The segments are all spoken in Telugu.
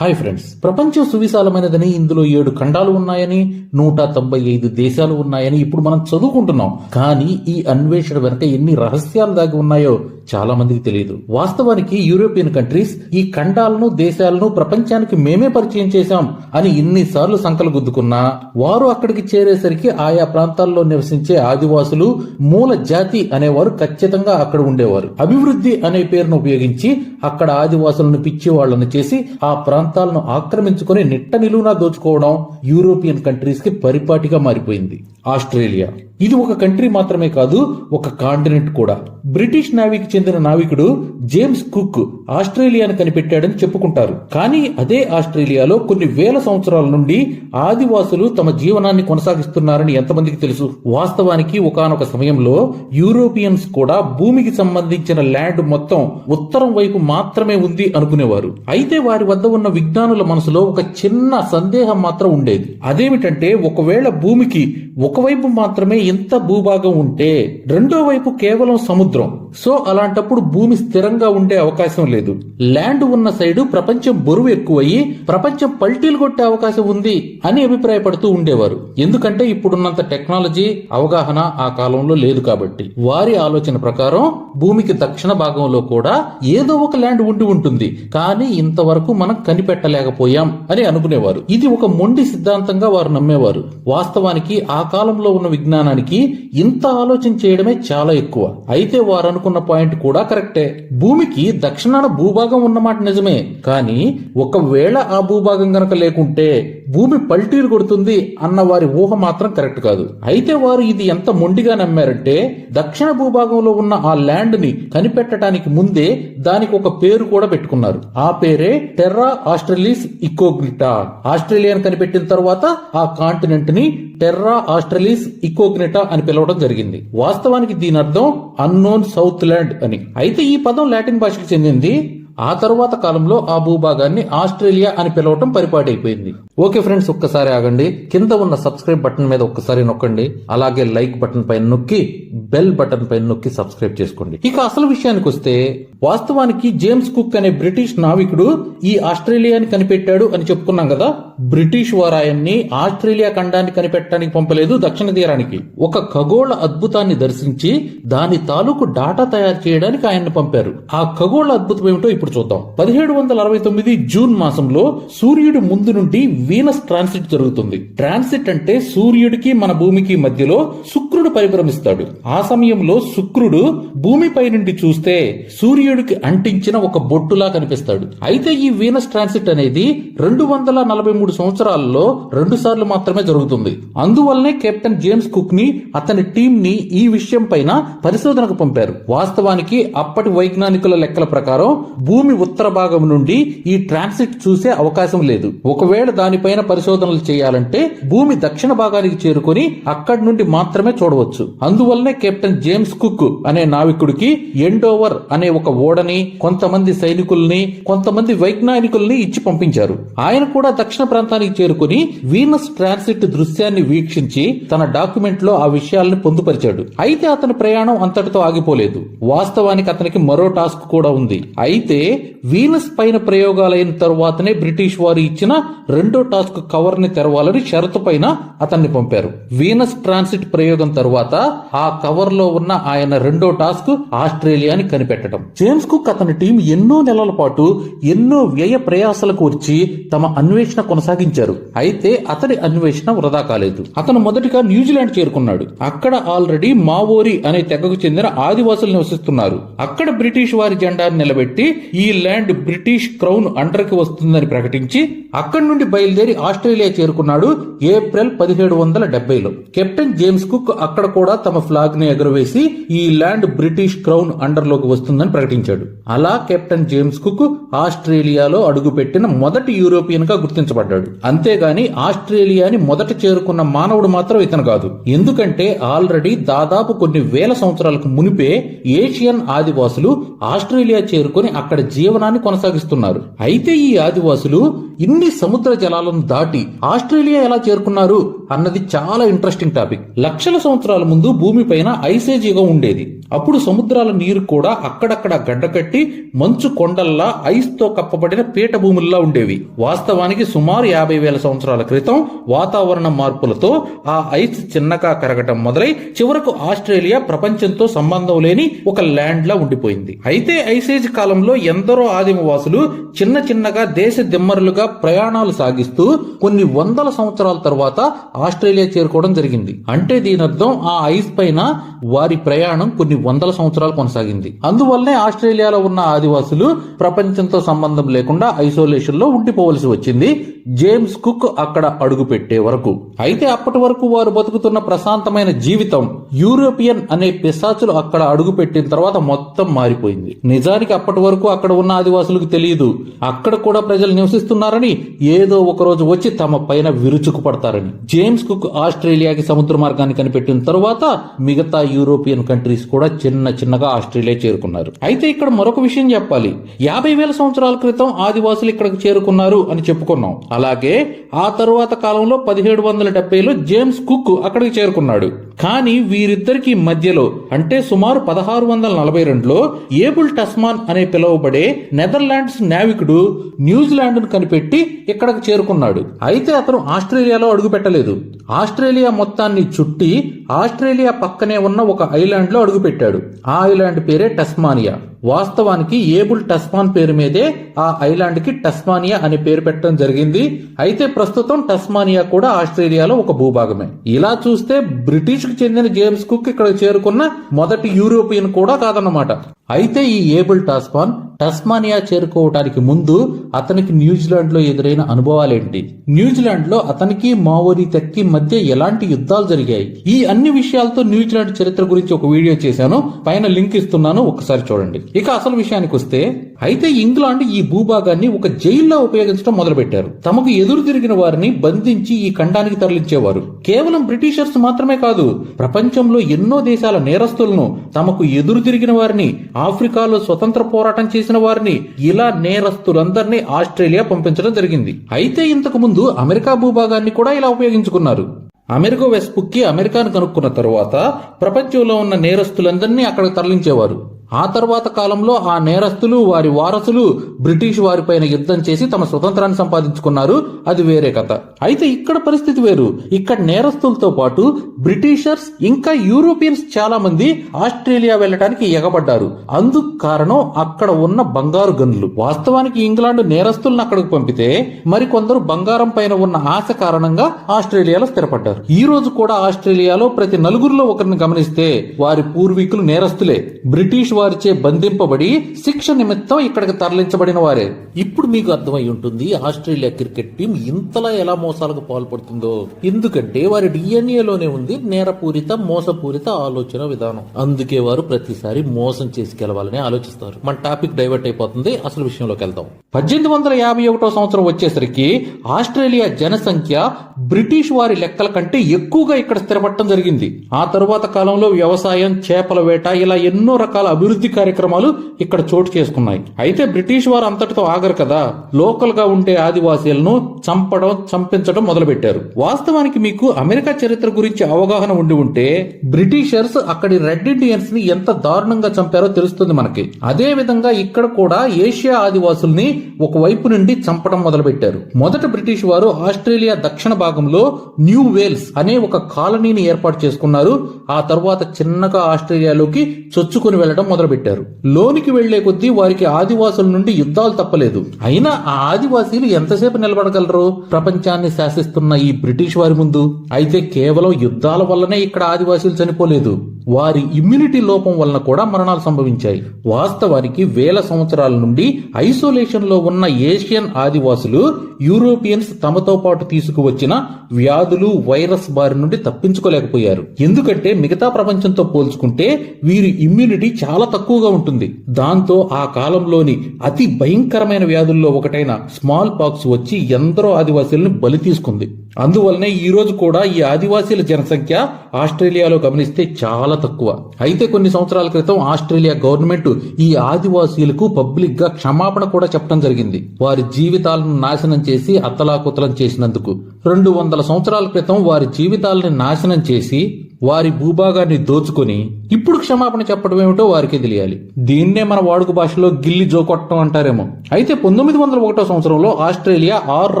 హాయ్ ఫ్రెండ్స్ ప్రపంచం సువిశాలమైనదని ఇందులో ఏడు ఖండాలు ఉన్నాయని నూట తొంభై ఐదు దేశాలు ఉన్నాయని ఇప్పుడు మనం చదువుకుంటున్నాం. కానీ ఈ అన్వేషణ వెనక ఎన్ని రహస్యాలు దాగి ఉన్నాయో చాలా మందికి తెలియదు. వాస్తవానికి యూరోపియన్ కంట్రీస్ ఈ ఖండాలను దేశాలను ప్రపంచానికి మేమే పరిచయం చేశాం అని ఇన్నిసార్లు సంకలు గుద్దుకున్నా వారు అక్కడికి చేరేసరికి ఆయా ప్రాంతాల్లో నివసించే ఆదివాసులు మూల జాతి అనేవారు ఖచ్చితంగా అక్కడ ఉండేవారు. అభివృద్ధి అనే పేరును ఉపయోగించి అక్కడ ఆదివాసులను పిచ్చి వాళ్ళను చేసి ఆ ప్రాంతాలను ఆక్రమించుకుని నిట్ట నిలువునా దోచుకోవడం యూరోపియన్ కంట్రీస్కి పరిపాటిగా మారిపోయింది. ఆస్ట్రేలియా. ఇది ఒక కంట్రీ మాత్రమే కాదు ఒక కాంటినెంట్ కూడా. బ్రిటిష్ నావీకి చెందిన నావికుడు జేమ్స్ కుక్ ఆస్ట్రేలియాను కనిపెట్టాడని చెప్పుకుంటారు. కానీ అదే ఆస్ట్రేలియాలో కొన్ని వేల సంవత్సరాల నుండి ఆదివాసులు తమ జీవనాన్ని కొనసాగిస్తున్నారని ఎంతమందికి తెలుసు? వాస్తవానికి ఒకానొక సమయంలో యూరోపియన్స్ కూడా భూమికి సంబంధించిన ల్యాండ్ మొత్తం ఉత్తరం వైపు మాత్రమే ఉంది అనుకునేవారు. అయితే వారి వద్ద ఉన్న విజ్ఞానుల మనసులో ఒక చిన్న సందేహం మాత్రం ఉండేది. అదేమిటంటే ఒకవేళ భూమికి ఒకవైపు మాత్రమే ఇంత భూభాగం ఉంటే రెండో వైపు కేవలం సముద్రం. సో అలా అలాంటప్పుడు భూమి స్థిరంగా ఉండే అవకాశం లేదు. ల్యాండ్ ఉన్న సైడు ప్రపంచం బరువు ఎక్కువయ్యి ప్రపంచం పల్టీలు కొట్టే అవకాశం ఉంది అని అభిప్రాయపడుతూ ఉండేవారు. ఎందుకంటే ఇప్పుడున్నంత టెక్నాలజీ అవగాహన ఆ కాలంలో లేదు కాబట్టి. వారి ఆలోచన ప్రకారం భూమికి దక్షిణ భాగంలో కూడా ఏదో ఒక ల్యాండ్ ఉండి ఉంటుంది. కానీ ఇంతవరకు మనం కనిపెట్టలేకపోయాం అని అనుకునేవారు. ఇది ఒక మొండి సిద్ధాంతంగా వారు నమ్మేవారు. వాస్తవానికి ఆ కాలంలో ఉన్న విజ్ఞానానికి ఇంత ఆలోచన చేయడమే చాలా ఎక్కువ. అయితే వారు అనుకున్న పాయింట్ కూడా కరెక్టే. భూమికి దక్షిణాన భూభాగం ఉన్నమాట నిజమే. కానీ ఒకవేళ ఆ భూభాగం గనక లేకుంటే భూమి పల్టీలు కొడుతుంది అన్న వారి ఊహ మాత్రం కరెక్ట్ కాదు. అయితే వారు ఇది ఎంత మొండిగా నమ్మారంటే దక్షిణ భూభాగంలో ఉన్న ఆ ల్యాండ్ని కనిపెట్టడానికి ముందే దానికి ఒక పేరు కూడా పెట్టుకున్నారు. ఆ పేరే టెర్రా ఆస్ట్రేలిస్ ఇకోగ్నిటా ఆస్ట్రేలియాను కనిపెట్టిన తర్వాత ఆ కాంటినెంట్ని టెర్రా ఆస్ట్రేలిస్ ఇకోగ్నిటా అని పిలవడం జరిగింది. వాస్తవానికి దీని అర్థం అన్నోన్ సౌత్ ల్యాండ్ అని. అయితే ఈ పదం లాటిన్ భాషకు చెందింది. ఆ తరువాత కాలంలో ఆ భూభాగాన్ని ఆస్ట్రేలియా అని పిలవటం పరిపాటైపోయింది. ఓకే ఫ్రెండ్స్ ఒక్కసారి ఆగండి. కింద ఉన్న సబ్స్క్రైబ్ బటన్ మీద ఒక్కసారి నొక్కండి. అలాగే లైక్ బటన్ పైన నొక్కి బెల్ బటన్ పైన నొక్కి సబ్స్క్రైబ్ చేసుకోండి. ఇక అసలు విషయానికి వస్తే వాస్తవానికి జేమ్స్ కుక్ అనే బ్రిటిష్ నావికుడు ఈ ఆస్ట్రేలియాని కనిపెట్టాడు అని చెప్పుకున్నాం కదా. బ్రిటిష్ వారు ఆయన్ని ఆస్ట్రేలియా ఖండాన్ని కనిపెట్టడానికి పంపలేదు దక్షిణ తీరానికి. ఒక ఖగోళ అద్భుతాన్ని దర్శించి దాని తాలూకు డాటా తయారు చేయడానికి ఆయన్ని పంపారు. ఆ ఖగోళ అద్భుతం ఏమిటో ఇప్పుడు చూద్దాం. పదిహేడు వందల అరవై తొమ్మిది జూన్ మాసంలో సూర్యుడి ముందు నుండి వీనస్ ట్రాన్సిట్ జరుగుతుంది. ట్రాన్సిట్ అంటే సూర్యుడికి మన భూమికి మధ్యలో శుక్రుడు పరిభ్రమిస్తాడు. ఆ సమయంలో శుక్రుడు భూమిపై నుండి చూస్తే సూర్యుడికి అంటించిన ఒక బొట్టులా కనిపిస్తాడు. అయితే ఈ వీనస్ ట్రాన్సిట్ అనేది రెండు వందల నలభై మూడు సంవత్సరాలలో రెండు సార్లు మాత్రమే జరుగుతుంది. అందువల్లనే కెప్టెన్ జేమ్స్ కుక్ని అతని టీం ని ఈ విషయం పైన పరిశోధనకు పంపారు. వాస్తవానికి అప్పటి వైజ్ఞానికుల లెక్కల ప్రకారం భూమి ఉత్తర భాగం నుండి ఈ ట్రాన్సిట్ చూసే అవకాశం లేదు. ఒకవేళ దానిపైన పరిశోధనలు చేయాలంటే భూమి దక్షిణ భాగానికి చేరుకొని అక్కడి నుండి మాత్రమే చూడవచ్చు. అందువల్లనే కెప్టెన్ జేమ్స్ కుక్ అనే నావికుడికి ఎండోవర్ అనే ఒక ఓడని కొంతమంది సైనికుల్ని కొంతమంది వైజ్ఞానికుల్ని ఇచ్చి పంపించారు. ఆయన కూడా దక్షిణ ప్రాంతానికి చేరుకుని వీనస్ ట్రాన్సిట్ దృశ్యాన్ని వీక్షించి తన డాక్యుమెంట్లో ఆ విషయాలను పొందుపరిచాడు. అయితే అతని ప్రయాణం అంతటితో ఆగిపోలేదు. వాస్తవానికి అతనికి మరో టాస్క్ కూడా ఉంది. అయితే వీనస్ పైన ప్రయోగాలైన తరువాతనే బ్రిటిష్ వారు ఇచ్చిన రెండో టాస్క్ కవర్ని తెరవాలని షరతు పైన అతన్ని పంపారు. వీనస్ ట్రాన్సిట్ ప్రయోగం తరువాత ఆ కవర్లో ఉన్న ఆయన రెండో టాస్క్ ఆస్ట్రేలియాని కనిపెట్టడం. జేమ్స్ కుక్ అతని టీం ఎన్నో నెలల పాటు ఎన్నో వ్యయ ప్రయాసాలకు వచ్చి తమ అన్వేషణ కొనసాగించారు. అయితే అతడి అన్వేషణ వృధా కాలేదు. అతను మొదటిగా న్యూజిలాండ్ చేరుకున్నాడు. అక్కడ ఆల్రెడీ మావోరి అనే తెగకు చెందిన ఆదివాసులు నివసిస్తున్నారు. అక్కడ బ్రిటిష్ వారి జెండాను నిలబెట్టి ఈ ల్యాండ్ బ్రిటిష్ క్రౌన్ అండర్కి వస్తుందని ప్రకటించి అక్కడి నుండి బయలుదేరి ఆస్ట్రేలియా చేరుకున్నాడు ఏప్రిల్ పదిహేడు వందల డెబ్బైలో. కెప్టెన్ జేమ్స్ కుక్ అక్కడ కూడా తమ ఫ్లాగ్ని ఎగురవేసి ఈ ల్యాండ్ బ్రిటిష్ క్రౌన్ అండర్లోకి వస్తుందని ప్రకటించారు. ప్రకటించాడు. అలా కెప్టెన్ జేమ్స్ కుక్ ఆస్ట్రేలియాలో అడుగుపెట్టిన మొదటి యూరోపియన్గా గుర్తించబడ్డాడు. అంతేగాని ఆస్ట్రేలియాని మొదట చేరుకున్న మానవుడు మాత్రం ఇతను కాదు. ఎందుకంటే ఆల్రెడీ దాదాపు కొన్ని వేల సంవత్సరాలకు మునిపే ఏషియన్ ఆదివాసులు ఆస్ట్రేలియా చేరుకొని అక్కడ జీవనాన్ని కొనసాగిస్తున్నారు. అయితే ఈ ఆదివాసులు ఇన్ని సముద్ర జలాలను దాటి ఆస్ట్రేలియా ఎలా చేరుకున్నారు అన్నది చాలా ఇంట్రెస్టింగ్ టాపిక్ లక్షల సంవత్సరాల ముందు భూమిపైన ఐసేజ్ యుగం ఉండేది. అప్పుడు సముద్రాల నీరు కూడా అక్కడక్కడ గడ్డకట్టి మంచు కొండల్లా ఐస్తో కప్పబడిన పీఠభూముల్లా ఉండేవి. వాస్తవానికి సుమారు యాభై వేల సంవత్సరాల క్రితం వాతావరణ మార్పులతో ఆ ఐస్ చిన్నగా కరగటం మొదలై చివరకు ఆస్ట్రేలియా ప్రపంచంతో సంబంధం లేని ఒక ల్యాండ్ లా ఉండిపోయింది. అయితే ఐసేజ్ కాలంలో ఎందరో ఆదిమవాసులు చిన్న చిన్నగా దేశ దిమ్మరులుగా ప్రయాణాలు సాగిస్తూ కొన్ని వందల సంవత్సరాల తర్వాత ఆస్ట్రేలియా చేరుకోవడం జరిగింది. అంటే దీని అర్థం ఆ ఐస్ పైన వారి ప్రయాణం కొన్ని వందల సంవత్సరాలు కొనసాగింది. అందువల్లనే ఆస్ట్రేలియాలో ఉన్న ఆదివాసులు ప్రపంచంతో సంబంధం లేకుండా ఐసోలేషన్లో ఉండిపోవలసి వచ్చింది. జేమ్స్ కుక్ అక్కడ అడుగు పెట్టే వరకు. అయితే అప్పటి వరకు వారు బతుకుతున్న ప్రశాంతమైన జీవితం యూరోపియన్ అనే పిశాచులు అక్కడ అడుగు పెట్టిన తర్వాత మొత్తం మారిపోయింది. నిజానికి అప్పటి వరకు అక్కడ ఉన్న ఆదివాసులకు తెలియదు. అక్కడ కూడా ప్రజలు నివసిస్తున్నారు నివసిస్తున్నారని ఏదో ఒక రోజు వచ్చి తమ పైన విరుచుకు పడతారని జేమ్స్ కుక్ ఆస్ట్రేలియాకి సముద్ర మార్గాన్ని కనిపెట్టిన తర్వాత మిగతా యూరోపియన్ కంట్రీస్ కూడా చిన్న చిన్నగా ఆస్ట్రేలియా చేరుకున్నారు. అయితే ఇక్కడ మరొక విషయం చెప్పాలి. యాభై వేల సంవత్సరాల క్రితం ఆదివాసులు ఇక్కడికి చేరుకున్నారు అని చెప్పుకున్నాం. అలాగే ఆ తరువాత కాలంలో పదిహేడు వందల డెబ్బైలో జేమ్స్ కుక్ అక్కడికి చేరుకున్నాడు. కానీ వీరిద్దరికి మధ్యలో అంటే సుమారు పదహారు వందల నలభై రెండులో ఏబుల్ టస్మాన్ అనే పిలువబడే నెదర్లాండ్స్ నావికుడు న్యూజిలాండ్ను కనిపెట్టి ఇక్కడకు చేరుకున్నాడు. అయితే అతను ఆస్ట్రేలియాలో అడుగుపెట్టలేదు. ఆస్ట్రేలియా మొత్తాన్ని చుట్టి ఆస్ట్రేలియా పక్కనే ఉన్న ఒక ఐలాండ్లో అడుగుపెట్టాడు. ఆ ఐలాండ్ పేరే టస్మానియా. వాస్తవానికి ఏబుల్ టస్మాన్ పేరు మీదే ఆ ఐలాండ్కి టస్మానియా అనే పేరు పెట్టడం జరిగింది. అయితే ప్రస్తుతం టస్మానియా కూడా ఆస్ట్రేలియాలో ఒక భూభాగమే. ఇలా చూస్తే బ్రిటిష్కు చెందిన జేమ్స్ కుక్ ఇక్కడ చేరుకున్న మొదటి యూరోపియన్ కూడా కాదన్నమాట. అయితే ఈ ఏబుల్ టాస్మాన్ టస్మానియా చేరుకోవటానికి ముందు అతనికి న్యూజిలాండ్లో ఎదురైన అనుభవాలేంటి? న్యూజిలాండ్లో అతనికి మావోరీ తెక్కి మధ్య ఎలాంటి యుద్ధాలు జరిగాయి? ఈ అన్ని విషయాలతో న్యూజిలాండ్ చరిత్ర గురించి ఒక వీడియో చేశాను. పైన లింక్ ఇస్తున్నాను. ఒకసారి చూడండి. ఇక అసలు విషయానికి వస్తే అయితే ఇంగ్లాండ్ ఈ భూభాగాన్ని ఒక జైల్లో ఉపయోగించడం మొదలుపెట్టారు. తమకు ఎదురు తిరిగిన వారిని బంధించి ఈ ఖండానికి తరలించేవారు. కేవలం బ్రిటిషర్స్ మాత్రమే కాదు ప్రపంచంలో ఎన్నో దేశాల నేరస్తులను తమకు ఎదురు తిరిగిన వారిని ఆఫ్రికాలో స్వతంత్ర పోరాటం చేసిన వారిని ఇలా నేరస్తులందరినీ ఆస్ట్రేలియా పంపించడం జరిగింది. అయితే ఇంతకు ముందు అమెరికా భూభాగాన్ని కూడా ఇలా ఉపయోగించుకున్నారు. అమెరికా వెస్పుక్కి అమెరికాను కనుక్కున్న తరువాత ప్రపంచంలో ఉన్న నేరస్తులందరినీ అక్కడికి తరలించేవారు. ఆ తర్వాత కాలంలో ఆ నేరస్తులు వారి వారసులు బ్రిటిష్ వారిపైన యుద్ధం చేసి తమ స్వతంత్రాన్ని సంపాదించుకున్నారు. అది వేరే కథ. అయితే ఇక్కడ పరిస్థితి వేరు. ఇక్కడ నేరస్తులతో పాటు బ్రిటిషర్స్ ఇంకా యూరోపియన్స్ చాలా మంది ఆస్ట్రేలియా వెళ్ళడానికి ఎగబడ్డారు. అందుకు కారణం అక్కడ ఉన్న బంగారు గన్లు. వాస్తవానికి ఇంగ్లాండ్ నేరస్తులను అక్కడికి పంపితే మరికొందరు బంగారం పైన ఉన్న ఆశ కారణంగా ఆస్ట్రేలియాలో స్థిరపడ్డారు. ఈ రోజు కూడా ఆస్ట్రేలియాలో ప్రతి నలుగురిలో ఒకరిని గమనిస్తే వారి పూర్వీకులు నేరస్తులే. బ్రిటిష్ వారి వారిచే బంధింపబడి శిక్ష నిమిత్తం ఇక్కడికి తరలించబడిన వారే. ఇప్పుడు మీకు అర్థమై ఉంటుంది ఆస్ట్రేలియా క్రికెట్ టీం ఇంతలా ఎలా మోసాలకు పాల్పడుతుందో. ఎందుకంటే వారి DNA లోనే ఉంది నేరపూరిత మోసపూరిత ఆలోచన విధానం. అందుకే వారు ప్రతిసారి మోసం చేసి గెలవాలని ఆలోచిస్తారు. మన టాపిక్ డైవర్ట్ అయిపోతుంది అసలు విషయంలోకి వెళ్దాం. పద్దెనిమిది వందల యాభై ఒకటో సంవత్సరం వచ్చేసరికి ఆస్ట్రేలియా జనసంఖ్య బ్రిటిష్ వారి లెక్కల కంటే ఎక్కువగా ఇక్కడ స్థిరపడటం జరిగింది. ఆ తరువాత కాలంలో వ్యవసాయం చేపల వేట ఇలా ఎన్నో రకాల అభివృద్ధి అభివృద్ధి కార్యక్రమాలు ఇక్కడ చోటు చేసుకున్నాయి. అయితే బ్రిటిష్ వారు అంతటితో ఆగరు కదా. లోకల్గా ఉండే ఆదివాసీలను చంపడం చంపించడం మొదలుపెట్టారు. వాస్తవానికి మీకు అమెరికా చరిత్ర గురించి అవగాహన ఉండి ఉంటే బ్రిటిషర్స్ అక్కడి రెడ్ ఇండియన్స్ని ఎంత దారుణంగా చంపారో తెలుస్తుంది మనకి. అదే విధంగా ఇక్కడ కూడా ఏషియా ఆదివాసుల్ని ఒకవైపు నుండి చంపడం మొదలుపెట్టారు. మొదట బ్రిటిష్ వారు ఆస్ట్రేలియా దక్షిణ భాగంలో న్యూ వేల్స్ అనే ఒక కాలనీని ఏర్పాటు చేసుకున్నారు. ఆ తర్వాత చిన్నగా ఆస్ట్రేలియాలోకి చొచ్చుకుని వెళ్ళడం మొదలుపెట్టారు. లోనికి వెళ్ళే కొద్దీ వారికి ఆదివాసుల నుండి యుద్ధాలు తప్పలేదు. అయినా ఆ ఆదివాసీలు ఎంతసేపు నిలబడగలరు? ప్రపంచాన్ని శాసిస్తున్న ఈ బ్రిటిష్ వారి ముందు? అయితే కేవలం యుద్ధాల వల్లనే ఇక్కడ ఆదివాసీలు చనిపోలేదు. వారి ఇమ్యూనిటీ లోపం వలన కూడా మరణాలు సంభవించాయి. వాస్తవానికి వేల సంవత్సరాల నుండి ఐసోలేషన్లో ఉన్న ఏషియన్ ఆదివాసులు యూరోపియన్స్ తమతో పాటు తీసుకువచ్చిన వ్యాధులు వైరస్ బారి నుండి తప్పించుకోలేకపోయారు. ఎందుకంటే మిగతా ప్రపంచంతో పోల్చుకుంటే వీరి ఇమ్యూనిటీ చాలా తక్కువగా ఉంటుంది. దాంతో ఆ కాలంలోని అతి భయంకరమైన వ్యాధుల్లో ఒకటైన స్మాల్ పాక్స్ వచ్చి ఎందరో ఆదివాసీలను బలి తీసుకుంది. అందువల్లనే ఈరోజు కూడా ఈ ఆదివాసీల జనసంఖ్య ఆస్ట్రేలియాలో గమనిస్తే చాలా తక్కువ. అయితే కొన్ని సంవత్సరాల క్రితం ఆస్ట్రేలియా గవర్నమెంట్ ఈ ఆదివాసీలకు పబ్లిక్గా క్షమాపణ కూడా చెప్పడం జరిగింది. వారి జీవితాలను నాశనం చేసి అత్తలాకుతలం చేసినందుకు. రెండు వందల సంవత్సరాల క్రితం వారి జీవితాలను నాశనం చేసి వారి భూభాగాన్ని దోచుకొని ఇప్పుడు క్షమాపణ చెప్పడం ఏమిటో వారికి తెలియాలి. దీన్నే మన వాడుక భాషలో గిల్లి జోకొట్టడం అంటారేమో. అయితే పంతొమ్మిది వందల ఒకటో సంవత్సరంలో ఆస్ట్రేలియా ఆరు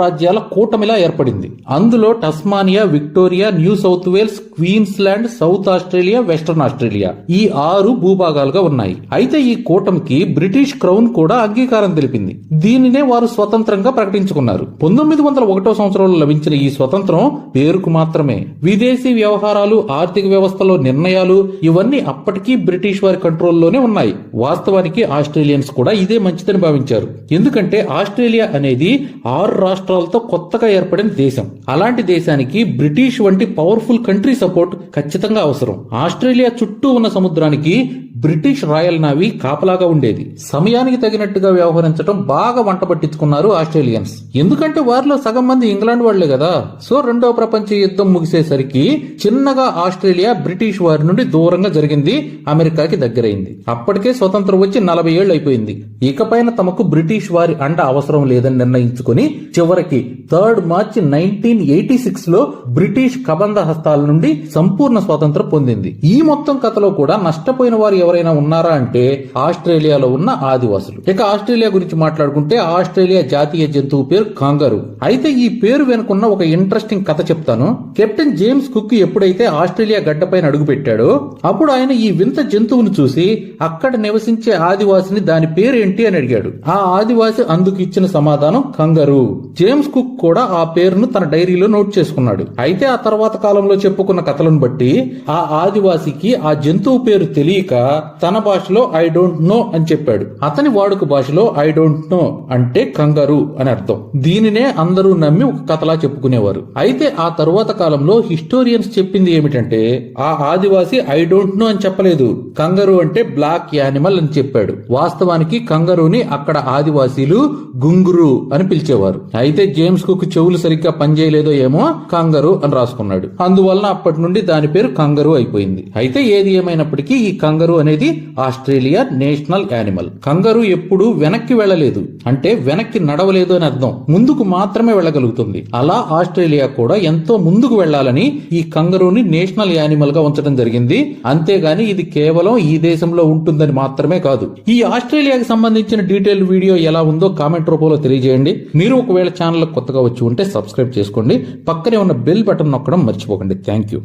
రాజ్యాల కూటమిలా ఏర్పడింది. అందులో Tasmania Victoria New South Wales Queensland South Australia Western Australia ఈ ఆరు భూభాగాలుగా ఉన్నాయి. అయితే ఈ కూటమికి బ్రిటిష్ క్రౌన్ కూడా అంగీకారం తెలిపింది. దీనినే వారు స్వతంత్రంగా ప్రకటించుకున్నారు. పంతొమ్మిది వందల ఒకటో సంవత్సరంలో లభించిన ఈ స్వతంత్రం పేరుకు మాత్రమే. విదేశీ వ్యవహారాలు ఆర్థిక వ్యవస్థలో నిర్ణయాలు ఇవన్నీ అప్పటికీ బ్రిటిష్ వారి కంట్రోల్లోనే ఉన్నాయి. వాస్తవానికి ఆస్ట్రేలియన్స్ కూడా ఇదే మంచిదని భావించారు. ఎందుకంటే ఆస్ట్రేలియా అనేది ఆరు రాష్ట్రాలతో కొత్తగా ఏర్పడిన దేశం. అలాంటి దేశానికి బ్రిటిష్ వంటి పవర్ఫుల్ కంట్రీ సపోర్ట్ ఖచ్చితంగా అవసరం. ఆస్ట్రేలియా చుట్టూ ఉన్న సముద్రానికి బ్రిటిష్ రాయల్ నావీ కాపలాగా ఉండేది. సమయానికి తగినట్టుగా వ్యవహరించడం బాగా వంట పట్టించుకున్నారు ఆస్ట్రేలియన్స్. ఎందుకంటే వారిలో సగం మంది ఇంగ్లాండ్ వాళ్ళే కదా. సో రెండవ ప్రపంచ యుద్ధం ముగిసేసరికి చిన్నగా ఆస్ట్రేలియా ఆస్ట్రేలియా బ్రిటిష్ వారి నుండి దూరంగా జరిగింది అమెరికాకి దగ్గరైంది. అప్పటికే స్వతంత్రం వచ్చి నలభై ఏళ్ళు అయిపోయింది. ఇకపైన తమకు బ్రిటిష్ వారి అండ అవసరం లేదని నిర్ణయించుకుని చివరికి థర్డ్ మార్చి నైన్టీన్ ఎయిటీ సిక్స్లో బ్రిటిష్ కబంధ హస్తాల నుండి సంపూర్ణ స్వాతంత్రం పొందింది. ఈ మొత్తం కథలో కూడా నష్టపోయిన వారు ఎవరైనా ఉన్నారా అంటే ఆస్ట్రేలియాలో ఉన్న ఆదివాసులు. ఇక ఆస్ట్రేలియా గురించి మాట్లాడుకుంటే ఆస్ట్రేలియా జాతీయ జంతువు పేరు కాంగరు. అయితే ఈ పేరు వెనుకున్న ఒక ఇంట్రెస్టింగ్ కథ చెప్తాను. కెప్టెన్ జేమ్స్ కుక్ ఎప్పుడైతే ఆస్ట్రేలియా గడ్డపైన అడుగుపెట్టాడో. అప్పుడు ఆయన ఈ వింత జంతువును చూసి అక్కడ నివసించే ఆదివాసిని దాని పేరేంటి అని అడిగాడు. ఆ ఆదివాసి అందుకు ఇచ్చిన సమాధానం కంగరు. జేమ్స్ కుక్ కూడా ఆ పేరును తన డైరీలో నోట్ చేసుకున్నాడు. అయితే ఆ తర్వాత కాలంలో చెప్పుకున్న కథలను బట్టి ఆ ఆదివాసికి ఆ జంతువు పేరు తెలియక తన భాషలో ఐ డోంట్ నో అని చెప్పాడు. అతని వాడుక భాషలో ఐ డోంట్ నో అంటే కంగారు అని అర్థం. దీనినే అందరూ నమ్మి ఒక కథలా చెప్పుకునేవారు. అయితే ఆ తరువాత కాలంలో హిస్టోరియన్స్ చెప్పింది ఏమిటంటే ఆ ఆదివాసి ఐ డోంట్ నో అని చెప్పలేదు. కంగరు అంటే బ్లాక్ యానిమల్ అని చెప్పాడు. వాస్తవానికి కంగరుని అక్కడ ఆదివాసీలు గుంగురు అని పిలిచేవారు. అయితే జేమ్స్ కుక్ చెవులు సరిగ్గా పనిచేయలేదో ఏమో కంగరు అని రాసుకున్నాడు. అందువలన అప్పటి నుండి దాని పేరు కంగరు అయిపోయింది. అయితే ఏది ఏమైనప్పటికీ ఈ కంగరు అనేది ఆస్ట్రేలియా నేషనల్ యానిమల్. కంగరు ఎప్పుడూ వెనక్కి వెళ్ళలేదు. అంటే వెనక్కి నడవలేదు అని అర్థం. ముందుకు మాత్రమే వెళ్ళగలుగుతుంది. అలా ఆస్ట్రేలియా కూడా ఎంతో ముందుకు వెళ్ళాలని ఈ కంగరుని నేషనల్ యానిమల్గా ఉంచడం జరిగింది. అంతేగాని ఇది కేవలం ఈ దేశంలో ఉంటుందని మాత్రమే కాదు. ఈ ఆస్ట్రేలియాకి సంబంధించిన డీటెయిల్ వీడియో ఎలా ఉందో కామెంట్ రూపంలో తెలియజేయండి. మీరు ఒకవేళ ఛానల్ కొత్తగా వచ్చి ఉంటే సబ్స్క్రైబ్ చేసుకోండి. పక్కనే ఉన్న బెల్ బటన్ నొక్కడం మర్చిపోకండి. Thank you.